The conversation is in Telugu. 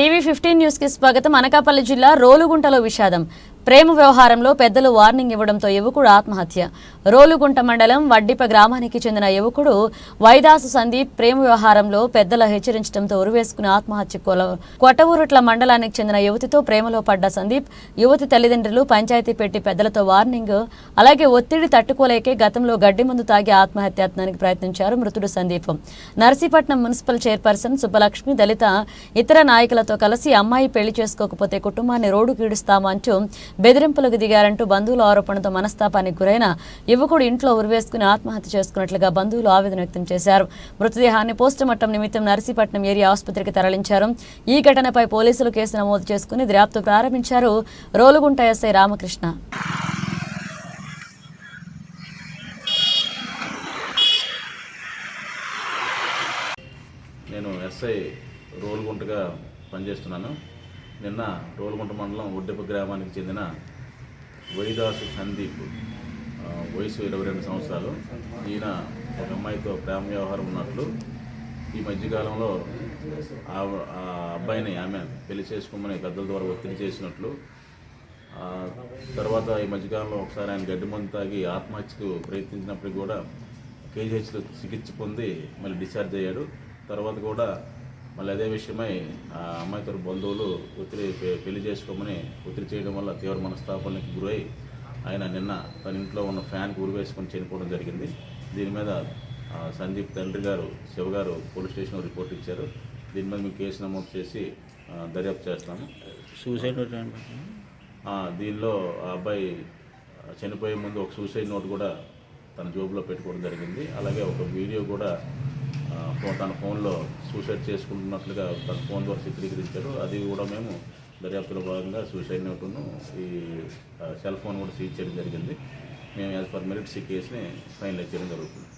టీవీ ఫిఫ్టీన్ న్యూస్కి స్వాగతం అనకాపల్లి జిల్లా రోలుగుంటలో విషాదం. ప్రేమ వ్యవహారంలో పెద్దలు వార్నింగ్ ఇవ్వడంతో యువకుడు ఆత్మహత్య. రోలుగుంట మండలం వడ్డిప గ్రామానికి చెందిన యువకుడు వైదాసు సందీప్ ప్రేమ వ్యవహారంలో పెద్దల హెచ్చరించడంతో ఉరివేసుకుని ఆత్మహత్య కొల కొటవూరుట్ల మండలానికి చెందిన యువతితో ప్రేమలో పడ్డ సందీప్ యువతి తల్లిదండ్రులు పంచాయతీ పెట్టి పెద్దలతో వార్నింగ్ అలాగే ఒత్తిడి తట్టుకోలేకే గతంలో గడ్డి మందు తాగి ఆత్మహత్యాత్నానికి ప్రయత్నించారు మృతుడు సందీప్. నర్సీపట్నం మున్సిపల్ చైర్పర్సన్ సుబ్బలక్ష్మి దళిత ఇతర నాయకులతో కలిసి అమ్మాయి పెళ్ళి చేసుకోకపోతే కుటుంబాన్ని రోడ్డు కీడుస్తామంటూ బెదిరింపులకు దిగారంటూ బంధువుల ఆరోపణతో మనస్తాపానికి గురైన యువకుడు ఇంట్లో ఉరివేసుకుని ఆత్మహత్య చేసుకున్నట్లుగా బంధువులు ఆవేదన వ్యక్తం చేశారు. మృతదేహాన్ని పోస్టుమార్టం నిమిత్తం నర్సీపట్నం ఏరియా ఆసుపత్రికి తరలించారు. ఈ ఘటనపై పోలీసులు కేసు నమోదు చేసుకుని దర్యాప్తు ప్రారంభించారు. రోలుగుంట ఎస్ఐ రామకృష్ణ. నేను ఎస్ఐ రోలుగుంటగా పనిచేస్తున్నాను. నిన్న రోలుగుంట మండలం ఒడ్డెప్ప గ్రామానికి చెందిన వైదాసు సందీప్ వయసు ఇరవై రెండు సంవత్సరాలు. ఈయన ఒక అమ్మాయితో ప్రేమ వ్యవహారం ఉన్నట్లు ఈ మధ్యకాలంలో ఆ అబ్బాయిని ఆమె పెళ్ళి చేసుకోమని పెద్దల ద్వారా ఒత్తిడి చేసినట్లు తర్వాత ఈ మధ్యకాలంలో ఒకసారి ఆయన గడ్డి మందు తాగి ఆత్మహత్యకు ప్రయత్నించినప్పుడు కూడా కేజీహెచ్లో చికిత్స పొంది మళ్ళీ డిశ్చార్జ్ అయ్యాడు. తర్వాత కూడా మళ్ళీ అదే విషయమై ఆ అమ్మాయితో బంధువులు ఒత్తిడి పెళ్ళి చేసుకోమని ఒత్తిడి చేయడం వల్ల తీవ్ర మనస్తాపానికి గురై ఆయన నిన్న తన ఇంట్లో ఉన్న ఫ్యాన్కి ఉరివేసుకొని చనిపోవడం జరిగింది. దీని మీద సందీప్ తండ్రి గారు శివ గారు పోలీస్ స్టేషన్లో రిపోర్ట్ ఇచ్చారు. దీని మీద మేము కేసు నమోదు చేసి దర్యాప్తు చేస్తాము. సూసైడ్ దీనిలో ఆ అబ్బాయి చనిపోయే ముందు ఒక సూసైడ్ నోట్ కూడా తన జోబులో పెట్టుకోవడం జరిగింది. అలాగే ఒక వీడియో కూడా తన ఫోన్లో సూసైడ్ చేసుకుంటున్నట్లుగా తన ఫోన్ ద్వారా చిత్రీకరించారు. అది కూడా మేము దర్యాప్తులో భాగంగా సూసైడ్ నోటును ఈ సెల్ ఫోన్ కూడా సీజ్ చేయడం జరిగింది. మేము యాజ్ పర్ మెరిట్స్ ఈ కేసుని ఫైనలైజ్ చేయడం జరుగుతుంది.